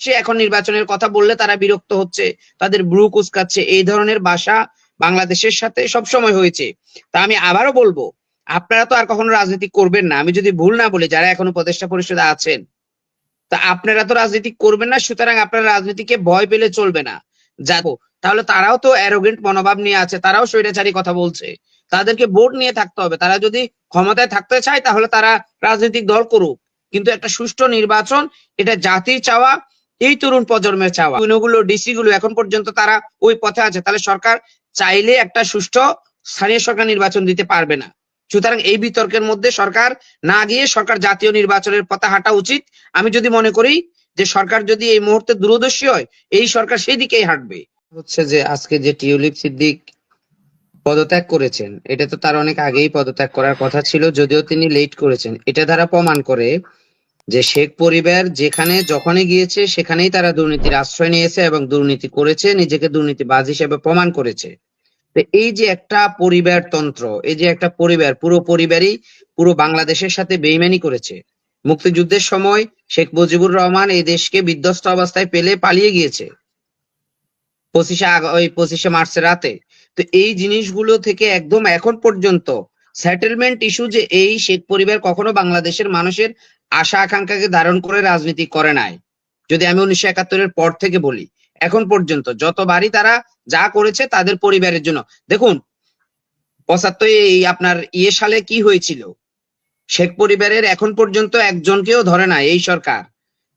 সে এখন নির্বাচনের কথা বললে তারা বিরক্ত হচ্ছে, তাদের ব্রু কুচকাচ্ছে। এই ধরনের ভাষা বাংলাদেশের সাথে সবসময় হয়েছে। তা আমি আবারও বলব, আপনারা তো আর কখনো রাজনীতি করবেন না। আমি যদি ভুল না বলি, যারা এখন উপদেষ্টা পরিষদে আছেন, তা আপনারা তো রাজনীতি করবেন না, সুতরাং আপনারা রাজনীতিকে ভয় পেলে চলবে না। যাব তাহলে তারাও তো অ্যারোগেন্ট মনোভাব নিয়ে আছে, তারাও স্বৈরাচারী কথা বলছে। তাদেরকে ভোট নিয়ে থাকতে হবে। তারা যদি ক্ষমতায় থাকতে চায়, তাহলে তারা রাজনৈতিক দল করুক। কিন্তু একটা সুষ্ঠু নির্বাচন, এটা জাতির চাওয়া এই তরুণ প্রজন্মের চাওয়া। গুলো ডিসি গুলো এখন পর্যন্ত তারা ওই পথে আছে। তাহলে সরকার চাইলে একটা সুষ্ঠু স্থানীয় সরকার নির্বাচন দিতে পারবে না। সুতরাং এই বিতর্কের মধ্যে সরকার না গিয়ে সরকার জাতীয় নির্বাচনের পথে হাঁটা উচিত। আমি যদি মনে করি যে সরকার যদি এই মুহূর্তে দূরদর্শী হয়, এই সরকার সেই দিকেই হাঁটবে। হচ্ছে যে আজকে যে টিউলিপ সিদ্দিক পদত্যাগ করেছেন, এটা তো তার অনেক আগেই পদত্যাগ করার কথা ছিল, যদিও তিনি লেট করেছেন। এটা দ্বারা প্রমাণ করে যে শেখ পরিবার যেখানে যখনই গিয়েছে, সেখানেই তারা দুর্নীতির আশ্রয় নিয়েছে এবং দুর্নীতি করেছে, নিজেকে দুর্নীতিবাজ হিসেবে প্রমাণ করেছে। এই যে একটা পরিবার তন্ত্র, এই যে একটা পরিবার, পুরো পরিবারই পুরো বাংলাদেশের সাথে বেইমানি করেছে। মুক্তিযুদ্ধের সময় শেখ মুজিবুর রহমান এই দেশকে বিধ্বস্ত অবস্থায় পেলে পালিয়ে গিয়েছে। পঁচিশে ওই পঁচিশে মার্চের রাতে। তো এই জিনিসগুলো থেকে একদম এখন পর্যন্ত সেটেলমেন্ট ইস্যু যে এই শেখ পরিবার কখনো বাংলাদেশের মানুষের আশা আকাঙ্ক্ষাকে ধারণ করে রাজনীতি করে নাই। যদি আমি উনিশশো একাত্তরের পর থেকে বলি, এখন পর্যন্ত যতবারই তারা যা করেছে তাদের পরিবারের জন্য। দেখুন, পঁচাত্তর এই আপনার ইয়ে সালে কি হয়েছিল? শেখ পরিবারের এখন পর্যন্ত একজনকেও ধরে না এই সরকার।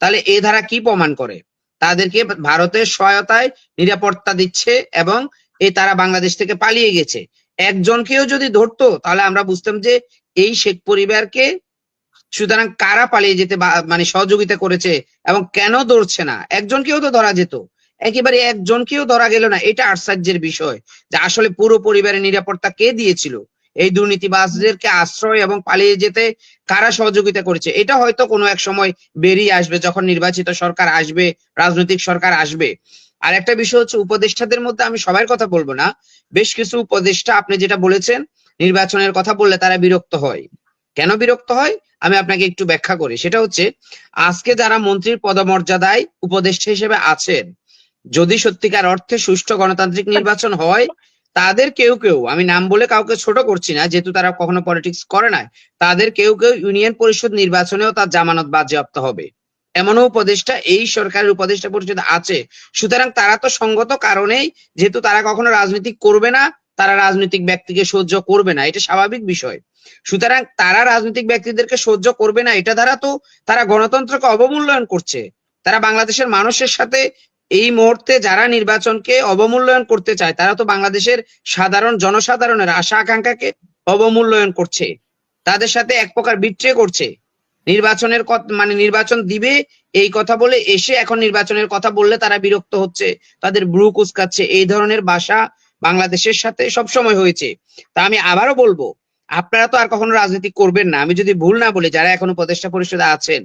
তাহলে এ ধারা কি প্রমাণ করে? তাদেরকে ভারতের সহায়তায় নিরাপত্তা দিচ্ছে এবং এ তারা বাংলাদেশ থেকে পালিয়ে গেছে। একজনকেও যদি ধরতো, তাহলে আমরা বুঝতাম যে এই শেখ পরিবারকে সুতরাং কারা পালিয়ে যেতে মানে সহযোগিতা করেছে এবং কেন ধরছে না? একজনকেও তো ধরা যেত। একেবারে একজনকেও ধরা গেল না। এটা আশ্চর্যের বিষয় যে আসলে পুরো পরিবারের নিরাপত্তা কে দিয়েছিল? এই দুর্নীতিবাজদেরকে আশ্রয় এবং পালিয়ে যেতে কারা সহযোগিতা করেছে? এটা হয়তো কোনো এক সময় বেরিয়ে আসবে যখন নির্বাচিত সরকার আসবে, রাজনৈতিক সরকার আসবে। আর একটা বিষয় হচ্ছে উপদেষ্টাদের মধ্যে আমি সবার কথা বলব না। বেশ কিছু উপদেষ্টা আপনি যেটা বলেছেন, নির্বাচনের কথা বললে তারা বিরক্ত হয়। কেন বিরক্ত হয়? আমি আপনাকে একটু ব্যাখ্যা করি। সেটা হচ্ছে, আজকে যারা মন্ত্রীর পদমর্যাদায় উপদেষ্টা হিসেবে আছেন, যদি সত্যিকার অর্থে সুষ্ঠু গণতান্ত্রিক নির্বাচন হয়, তাদের কেউ কেউ, আমি নাম বলে কাউকে ছোট করছি না, যেহেতু তারা কখনো পলিটিক্স করে নাই, তাদের কেউ কেউ ইউনিয়ন পরিষদ নির্বাচনেও তার জামানত বাজেয়াপ্ত হবে। এমনও উপদেষ্টা, এই সরকারের উপদেষ্টা পরিষদ আছে। সুতরাং তারা তো সঙ্গত কারণেই, যেহেতু তারা কখনো রাজনীতি করবে না তারা রাজনৈতিক ব্যক্তিকে সহ্য করবে না, এটা স্বাভাবিক বিষয়। সুতরাং তারা রাজনৈতিক ব্যক্তিদেরকে সহ্য করবে না, এটা দ্বারা তো তারা গণতন্ত্রকে অবমূল্যায়ন করছে। তারা বাংলাদেশের মানুষের সাথে এই মুহূর্তে যারা নির্বাচনকে অবমূল্যায়ন করতে চায়, তারা তো বাংলাদেশের সাধারণ জনসাধারণের আশা আকাঙ্ক্ষাকে অবমূল্যায়ন করছে। তাদের সাথে এক প্রকার বিট্রে করছে। নির্বাচনের মানে নির্বাচন দিবে এই কথা বলে এসে এখন নির্বাচনের কথা বললে তারা বিরক্ত হচ্ছে, তাদের ব্রু কুচকাচ্ছে, এই ধরনের ভাষা বাংলাদেশের সাথে সবসময় হয়েছে। তা আমি আবারও বলব, আপনারা তো আর কখনো রাজনীতি করবেন না। আমি যদি ভুল না বলি, যারা এখন উপদেষ্টা পরিষদে আছেন,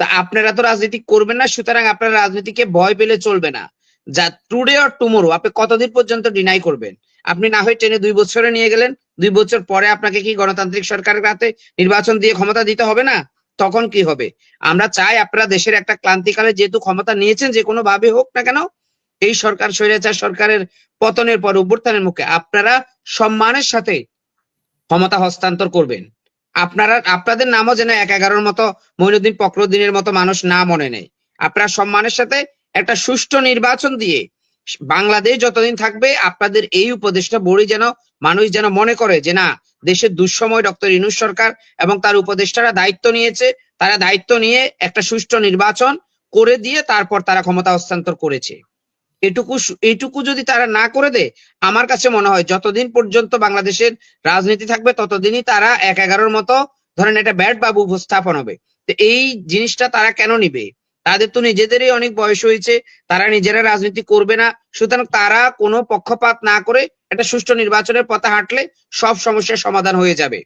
তা আপনারা তো রাজনীতি করবেন না, সুতরাং আপনারা রাজনীতিকে ভয় পেলে চলবে না। যা টুডে অর টুমোরো, আপনি কতদিন পর্যন্ত ডিনাই করবেন? আপনি না হয় টেনে দুই বছরে নিয়ে গেলেন, দুই বছর পরে আপনাকে কি গণতান্ত্রিক সরকারের হাতে নির্বাচন দিয়ে ক্ষমতা দিতে হবে না? তখন কি হবে? আমরা চাই আপনারা দেশের একটা ক্লান্তিকালে যেহেতু ক্ষমতা নিয়েছেন, যে কোনো ভাবে হোক না কেন এই সরকার স্বৈরাচার সরকারের পতনের পর অভ্যুত্থানের মুখে আপনারা সম্মানের সাথে ক্ষমতা হস্তান্তর করবেন। আপনারা, আপনাদের নামও যেন এক এগারোর মতো মইনুদ্দিন ফখরুদ্দিনের মতো মানুষ না মনে নেই। আপনারা সম্মানের সাথে একটা সুষ্ঠু নির্বাচন দিয়ে বাংলাদেশ যতদিন থাকবে, আপনাদের এই উপদেশটা বড়ি যেন, মানুষ যেন মনে করে যে না, দেশের দুঃসময় ডক্টর ইনুস সরকার এবং তার উপদেষ্টারা দায়িত্ব নিয়েছে, তারা দায়িত্ব নিয়ে একটা সুষ্ঠু নির্বাচন করে দিয়ে তারপর তারা ক্ষমতা হস্তান্তর করেছে। এটুকু এইটুকু যদি তারা না করে দেয়, আমার কাছে মনে হয় যতদিন পর্যন্ত বাংলাদেশের রাজনীতি থাকবে, ততদিনই তারা এক এগারোর মতো ধরেন একটা ব্যাট বাবু উপস্থাপন হবে। তো এই জিনিসটা তারা কেন নিবে? তাদের তো নিজেদেরই অনেক বয়স হয়েছে, তারা নিজেরা রাজনীতি করবে না। সুতরাং তারা কোনো পক্ষপাত না করে একটা সুষ্ঠু নির্বাচনের পথে হাঁটলে সব সমস্যার সমাধান হয়ে যাবে।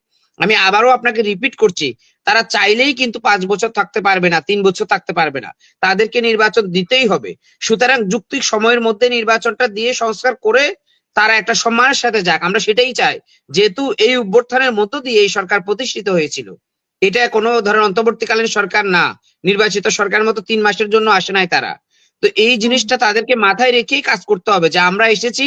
আমি আবারও আপনাকে রিপিট করছি, তারা চাইলেই কিন্তু পাঁচ বছর থাকতে পারবে না, তিন বছর থাকতে পারবে না। তাদেরকে নির্বাচন দিতেই হবে। সুতরাং যুক্তিক সময়ের মধ্যে নির্বাচনটা দিয়ে সংস্কার করে তারা একটা সম্মানের সাথে যাক। আমরা সেটাই চাই, যেহেতু এই অভ্যর্থনের মধ্য দিয়ে এই সরকার প্রতিষ্ঠিত হয়েছিল। এটা কোনো ধরেন অন্তর্বর্তীকালীন সরকার না। নির্বাচিত সরকার মতো তিন মাসের জন্য আসে নাই তারা। তো এই জিনিসটা তাদেরকে মাথায় রেখেই কাজ করতে হবে, যে আমরা এসেছি,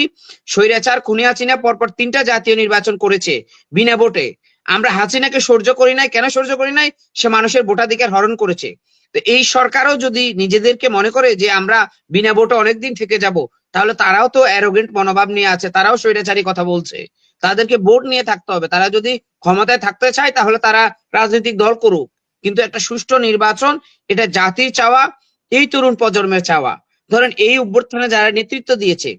স্বৈরাচার খুনি হাসিনা পরপর তিনটা জাতীয় নির্বাচন করেছে, বিনা ভোটে। আমরা হাসিনাকে সহ্য করি নাই, কেন সহ্য করি নাই? সে মানুষের ভোটাধিকার হরণ করেছে। তো এই সরকারও যদি নিজেদেরকে মনে করে যে আমরা বিনা ভোটে অনেকদিন থেকে যাব, তাহলে তারাও তো অ্যারোগেন্ট মনোভাব নিয়ে আছে, তারাও স্বৈরাচারী কথা বলছে। তাদেরকে ভোট নিয়ে থাকতে হবে। তারা যদি ক্ষমতায় থাকতে চায়, তাহলে তারা রাজনৈতিক দল করুক। কিন্তু একটা সুষ্ঠু নির্বাচন, এটা জাতির চাওয়া, এই তরুণ প্রজন্মের চাওয়া। ধরেন এই অভ্যর্থনে যারা নেতৃত্ব দিয়েছে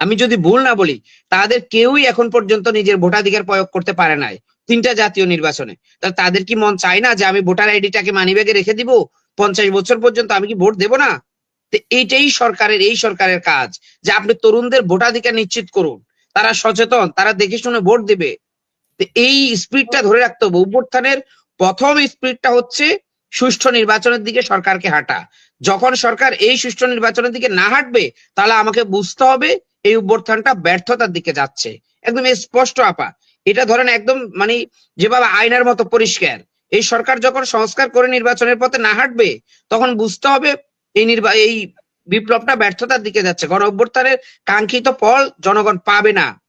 আমি যদি ভুল না বলি, তাদের কেউই এখন পর্যন্ত নিজের ভোটাধিকার প্রয়োগ করতে পারে নাই তিনটা জাতীয় নির্বাচনে। তাহলে তাদের কি মন চায় না যে আমি ভোটার আইডিটাকে মানিব্যাগে রেখে দিব? পঞ্চাশ বছর পর্যন্ত আমি কি ভোট দেব না? তো এইটাই সরকারের, এই সরকারের কাজ যে আপনি তরুণদের ভোটাধিকার নিশ্চিত করুন। তারা সচেতন, তারা দেখে শুনে ভোট দেবে। এই স্পিডটা ধরে রাখতে হবে। অভ্যুত্থানের প্রথম স্পিডটা হচ্ছে সুষ্ঠু নির্বাচনের দিকে সরকারকে হাঁটা। যখন সরকার এই সুষ্ঠু নির্বাচনের দিকে না হাঁটবে, তাহলে আমাকে বুঝতে হবে এই অভ্যুত্থানটা ব্যর্থতার দিকে যাচ্ছে। একদম স্পষ্ট আপা। এটা ধরেন একদম মানে যেভাবে আয়নার মতো পরিষ্কার। এই সরকার যখন সংস্কার করে নির্বাচনের পথে না হাঁটবে, তখন বুঝতে হবে এই নির্বা, এই বিপ্লবটা ব্যর্থতার দিকে যাচ্ছে। গণ অভ্যুত্থানের কাঙ্ক্ষিত ফল জনগণ পাবে না।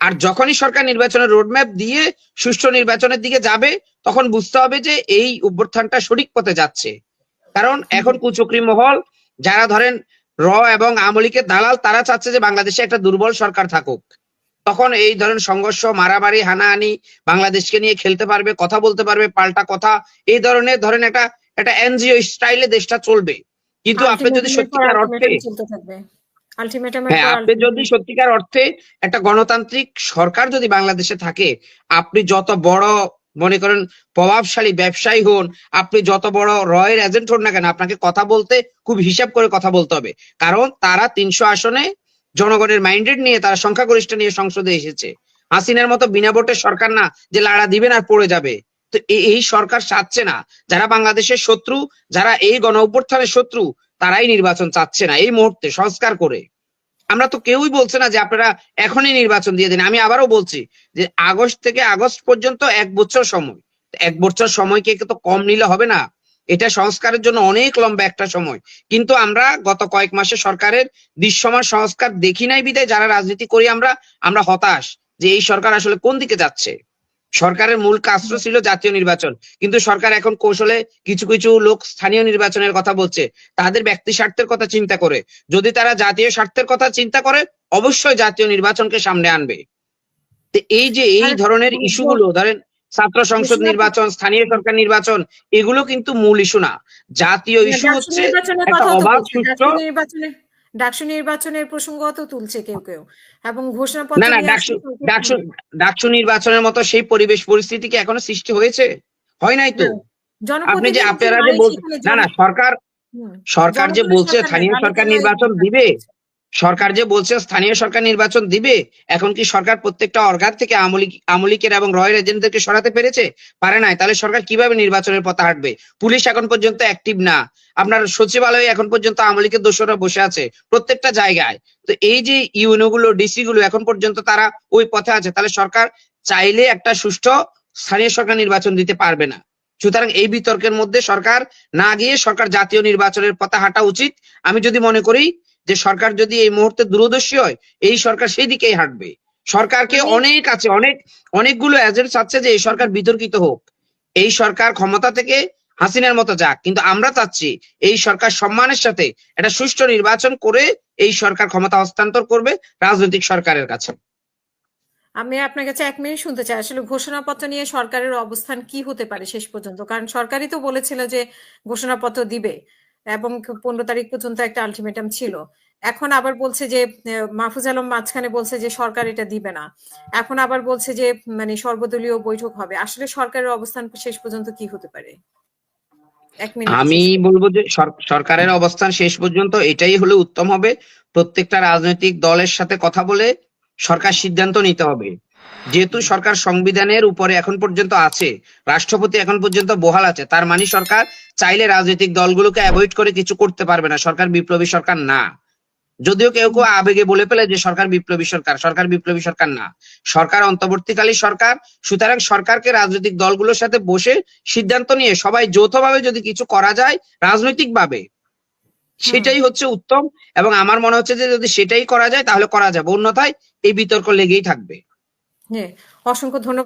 আর যখনই সরকার নির্বাচনের রোডম্যাপ দিয়ে সুষ্ঠু নির্বাচনের দিকে যাবে, তখন বুঝতে হবে যে এই অভ্যুত্থানটা সঠিক পথে যাচ্ছে। কারণ এখন কুচক্রি মহল, যারা ধরেন র এবং আমলিকের দালাল তারা চাচ্ছে যে বাংলাদেশে একটা দুর্বল সরকার থাকুক। তখন এই ধরেন সংঘর্ষ মারামারি হানাহানি বাংলাদেশকে নিয়ে খেলতে পারবে কথা বলতে পারবে পাল্টা কথা এই ধরনের ধরেন একটা একটা এনজিও স্টাইলে দেশটা চলবে। কিন্তু আপনি যদি সত্যিকার অর্থে হ্যাঁ আপনি যদি সত্যিকার অর্থে একটা গণতান্ত্রিক সরকার যদি বাংলাদেশে থাকে আপনি যত বড় মনে করেন প্রভাবশালী ব্যবসায়ী হন, আপনি যত বড় রয়ের এজেন্ট হন না কেন, আপনাকে কথা বলতে, খুব হিসাব করে কথা বলতে হবে। কারণ তারা তিনশো আসনে জনগণের মাইন্ডেড নিয়ে, তারা সংখ্যাগরিষ্ঠ নিয়ে সংসদে এসেছে। হাসিনার মতো বিনা ভোটের সরকার না, যে লাড়া দিবেন আর পড়ে যাবে। তো এই সরকার চাচ্ছে না। যারা বাংলাদেশের শত্রু, যারা এই গণ অভ্যুত্থানের শত্রু, তারাই নির্বাচন চাচ্ছে না। এই মুহূর্তে সংস্কার করে। আমরা তো কেউই বলছে না যে আপনারা এখনই নির্বাচন দিয়ে দিন। আমি আবারও বলছি যে আগস্ট থেকে আগস্ট পর্যন্ত এক বছর সময়। এক বছর সময়কে তো কম নিলে হবে না। এটা সংস্কারের জন্য অনেক লম্বা একটা সময়। কিন্তু আমরা গত কয়েক মাসে সরকারের দৃশ্যমান সংস্কার দেখি নাই বিদায় যারা রাজনীতি করি আমরা আমরা হতাশ যে এই সরকার আসলে কোন দিকে যাচ্ছে। সরকারের মূল কাজটা ছিল জাতীয় নির্বাচন। কিন্তু সরকার এখন কৌশলে কিছু কিছু লোক স্থানীয় নির্বাচনের কথা বলছে। তাদের ব্যক্তি স্বার্থের কথা চিন্তা করে। যদি তারা জাতীয় স্বার্থের কথা চিন্তা করে অবশ্যই জাতীয় নির্বাচনকে সামনে আনবে। এই যে এই ধরনের ইস্যুগুলো ধরেন ছাত্র সংসদ নির্বাচন স্থানীয় সরকার নির্বাচন এগুলো কিন্তু মূল ইস্যু না। জাতীয় ইস্যু হচ্ছে একটা অবাধ। সুষ্ঠু ডাকসু নির্বাচনের প্রসঙ্গ তো তুলছে কেউ কেউ এবং ঘোষণাপত্র না না ডাকসু ডাকসু ডাকসু নির্বাচনের মতো সেই পরিবেশ পরিস্থিতি কি এখনও সৃষ্টি হয়েছে? হয় নাই তো? আপনি যে আপনারা যে নাই না না সরকার সরকার যে বলছে স্থানীয় সরকার নির্বাচন দিবে। সরকার যে বলছে, স্থানীয় সরকার নির্বাচন দিবে, এখন কি সরকার প্রত্যেকটা অর্গান থেকে আমলিক আমলিকের এবং রয়ের এজেন্টদেরকে সরাতে পেরেছে? পারে নাই। তাহলে সরকার কীভাবে নির্বাচনের পথে হাঁটবে? পুলিশ এখন পর্যন্ত অ্যাক্টিভ না। আপনার সচিবালয়ে এখন পর্যন্ত আমলিকের দোষরা বসে আছে, প্রত্যেকটা জায়গায়। তো এই যে ইউনো গুলো ডিসি গুলো এখন পর্যন্ত তারা ওই পথে আছে। তাহলে সরকার চাইলে একটা সুষ্ঠু স্থানীয় সরকার নির্বাচন দিতে পারবে না। সুতরাং এই বিতর্কের মধ্যে সরকার না গিয়ে সরকার জাতীয় নির্বাচনের পথে হাঁটা উচিত। আমি যদি মনে করি যে সরকার যদি এই মুহূর্তে দূরদর্শী হয় এই সরকার সেই দিকেই হাঁটবে। সরকারকে অনেক আছে অনেক অনেকগুলো এজেন্ট চাচ্ছে যে এই সরকার বিতর্কিত হোক। এই সরকার ক্ষমতা থেকে হাসিনার মতো যাক কিন্তু আমরা চাচ্ছি এই সরকার সম্মানের সাথে একটা সুষ্ঠু নির্বাচন করে এই সরকার ক্ষমতা হস্তান্তর করবে রাজনৈতিক সরকারের কাছে। আমি আপনার কাছে এক মিনিট শুনতে চাই। আসলে ঘোষণাপত্র নিয়ে সরকারের অবস্থান কি হতে পারে শেষ পর্যন্ত? কারণ সরকারই তো বলেছিল যে ঘোষণাপত্র দিবে। এবং পনেরো তারিখ পর্যন্ত একটা আলটিমেটাম ছিল। এখন আবার বলছে যে মাহফুজ আলম মাঝখানে বলছে যে সরকার এটা দিবে না। এখন আবার বলছে যে মানে সর্বদলীয় বৈঠক হবে। আসলে সরকারের অবস্থান শেষ পর্যন্ত কি হতে পারে? এক মিনিট আমি বলব যে সরকারের অবস্থান শেষ পর্যন্ত এটাই হলে উত্তম হবে। প্রত্যেকটা রাজনৈতিক দলের সাথে কথা বলে সরকার সিদ্ধান্ত নিতে হবে। যেহেতু সরকার সংবিধানের উপরে এখন পর্যন্ত আছে, রাষ্ট্রপতি এখন পর্যন্ত বহাল আছে, তার মানে সরকার চাইলে রাজনৈতিক দলগুলোকে অ্যাভয়েড করে কিছু করতে পারবে না, সরকার বিপ্লবী সরকার না। যদিও কেউ কেউ আবেগে বলে ফেলে যে সরকার বিপ্লবী সরকার সরকার বিপ্লবী সরকার না। সরকার অন্তর্বর্তীকালী সরকার, সুতরাং সরকারকে রাজনৈতিক দলগুলোর সাথে বসে সিদ্ধান্ত নিয়ে সবাই যৌথভাবে যদি কিছু করা যায়, রাজনৈতিকভাবে, সেটাই হচ্ছে উত্তম। এবং আমার মনে হচ্ছে যে যদি সেটাই করা যায়, তাহলে করা যাবে। অন্যথায় এই বিতর্ক লেগেই থাকবে। হ্যাঁ অসংখ্য ধন্যবাদ।